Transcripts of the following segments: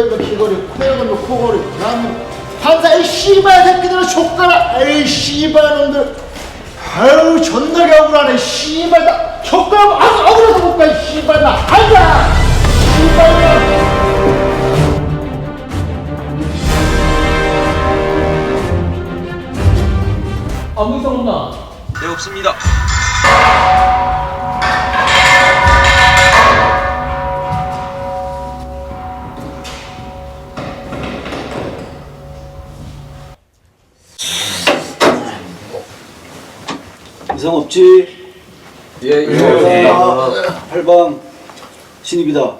씨발 기회 걸면 귀걸이 코에 걸면 코걸이 그다음 판사 이 씨발 새끼들은 족가라. 에이 씨발 놈들. 아유 존나게 억울하네. 씨발 나 족가 아 억울해서 못가 씨발. 나 안가 씨발. 나 아무 이상 없나. 네 없습니다. 이상 없지? 예, 예. 팔방 신입이다.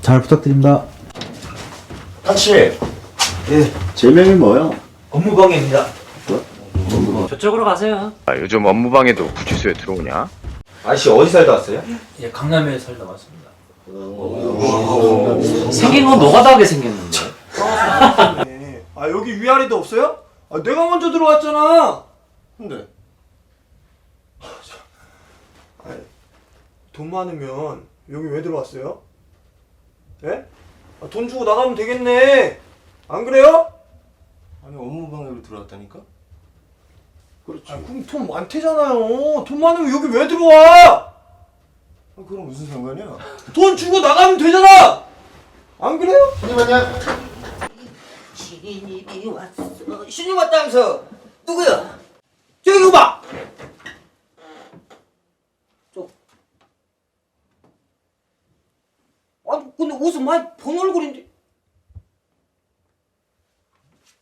잘 부탁드립니다. 당신 예, 제명이 뭐야? 업무방해입니다. 저쪽으로 가세요. 아, 요즘 업무방해도 구치소에 들어오냐? 아저씨 어디 살다 왔어요? 예, 강남에 살다 왔습니다. 생긴 건 노가다하게 생겼는데. 아 여기 위아래도 없어요? 아, 내가 먼저 들어왔잖아. 근데 돈 많으면 여기 왜 들어왔어요? 예? 아, 돈 주고 나가면 되겠네. 안 그래요? 아니 업무 방해로 들어왔다니까? 그렇지. 아, 그럼 돈 많대잖아요. 돈 많으면 여기 왜 들어와? 아, 그럼 무슨 상관이야? 돈 주고 나가면 되잖아. 안 그래요? 아니야? 신입이 왔어. 신입 왔다면서 누구야? 저기 봐. 저. 아니 근데 옷은 많이 본 얼굴인데.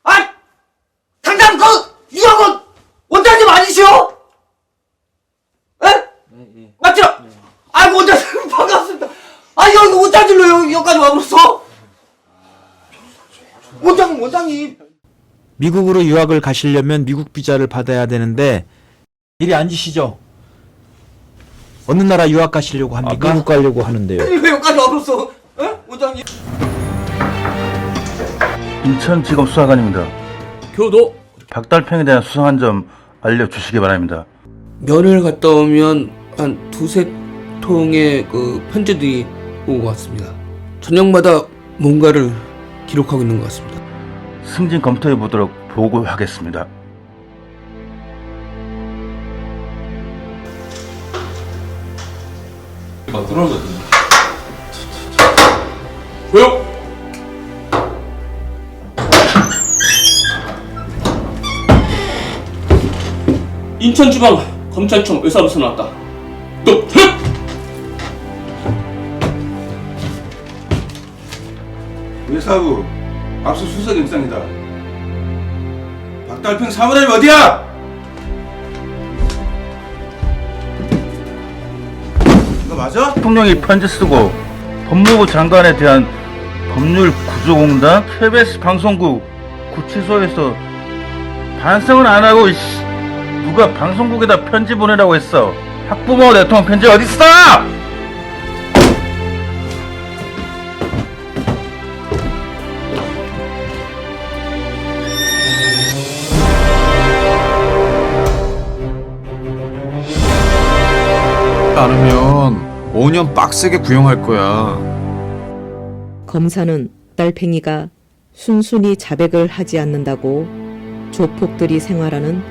아, 당장 그 유학원 원장님 아니시오? 에? 맞죠? 아이고 원장님 반갑습니다. 아 여기 원장님로 여기 여기까지 와버렸어? 원장님 원장님. 미국으로 유학을 가시려면 미국 비자를 받아야 되는데 이리 앉으시죠. 어느 나라 유학 가시려고 합니까? 미국 가려고 하는데요. 왜 여기까지 와버렸어? 에? 원장님. 인천지검 수사관입니다. 교도 박달팽에 대한 수상한 점 알려주시기 바랍니다. 면을 갔다 오면 한 두세 통의 그 편지들이 오고 왔습니다. 저녁마다 뭔가를 기록하고 있는 것 같습니다. 승진 검토해 보도록 보고하겠습니다. 조용 인천지방 검찰청 의사부서 나왔다 또 흑! 의사부 압수수색 영상이다. 박달팽 사무라이 어디야? 이거 맞아? 대통령이 편지 쓰고 법무부 장관에 대한 법률 구조공단 KBS 방송국 구치소에서 반성은 안 하고 누가 방송국에다 편지 보내라고 했어? 학부모 대통령 편지 어딨어? 않으면 5년 빡세게 구형할 거야. 검사는 딸팽이가 순순히 자백을 하지 않는다고 조폭들이 생활하는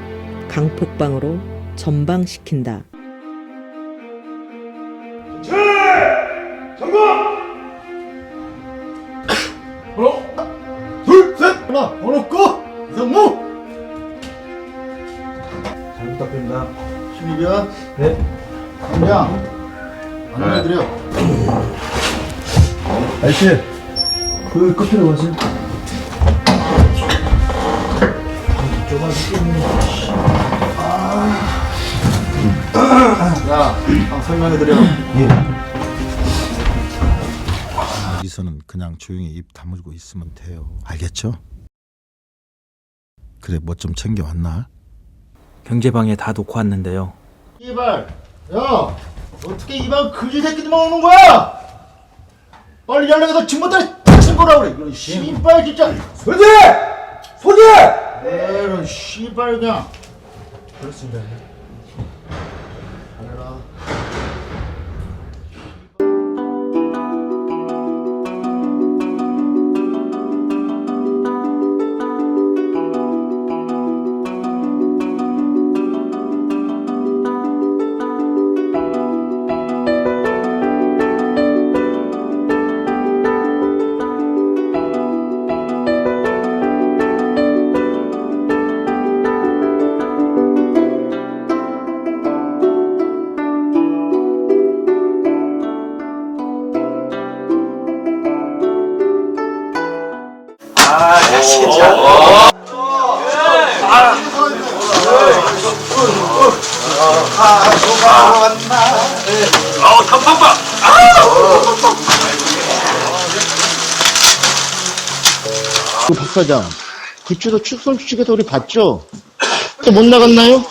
강폭방으로 전방시킨다. 둘셋 하나 번호 꺼 이상무 잘 부탁드립니다. 신입이야? 네 아저씨, 그 커피로 마세요. 야 한번 설명해드려 여기서는 그냥 조용히 입 다물고 있으면 돼요. 알겠죠? 그래, 뭐 좀 챙겨왔나? 경제방에 다 놓고 왔는데요. 씨발 야 어떻게 이방 그지 새끼들만 오는 거야 빨리 연락해서 진못들 다친 거라 그래 이런 씨발 진짜 소재! 소재! 에런 씨발 그냥 그렇습니다. 그 박사장, 그 주도 축성 주식에서 우리 봤죠? 또못 나갔나요?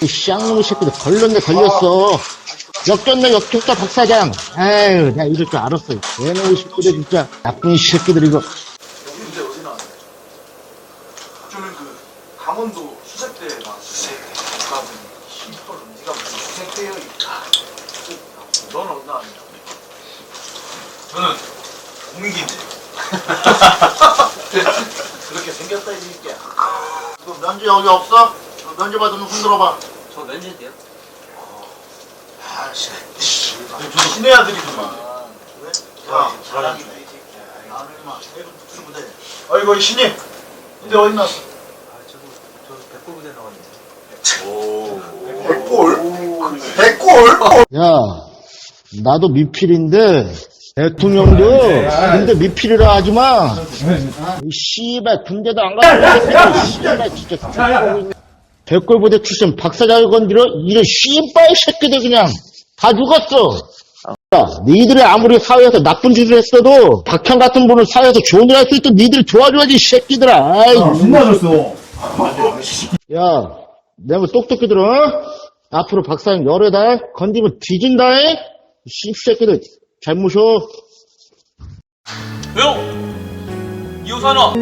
이 쌍놈의 새끼들 걸렸네 걸렸어. 역겹네 역겹다 박사장. 아유 내가 이럴 줄 알았어. 얘놈의 새끼들 진짜 나쁜 새끼들 이거. 저는 그 강원도 수색대 나왔어요. 시퍼는 네가 무슨 수색대여 너는 어디 나왔냐? 저는 공익인데. 그렇게 생겼다 이 새끼야. 너 면제 여기 없어? 너 면제 받으면 흔들어봐. 저 면제인데요? 아씨, 신의 아들이구만. 야, 잘하네. 나는 막 해군 특수부대. 아이고 이 신임, 근데 어디 났어? 백골? 백골? 야, 나도 미필인데 대통령도 근데 미필이라 하지 마. 이 씨발 군대도 안 가고 씨발 진짜 백골부대 출신 박사장을 건드려 이런 씨발 새끼들 그냥 다 죽었어. 야, 니들이 아무리 사회에서 나쁜 짓을 했어도 박형 같은 분은 사회에서 좋은 일 할 수 있도록 니들이 도와줘야지 이 새끼들아. 아이, 무슨 맞았어? 야, 내가 똑똑히 들어. 어? 앞으로 박사님 여러 달 건드리면 뒤진다. 해? 씹새끼들 잘 모셔. 형! 이호산아!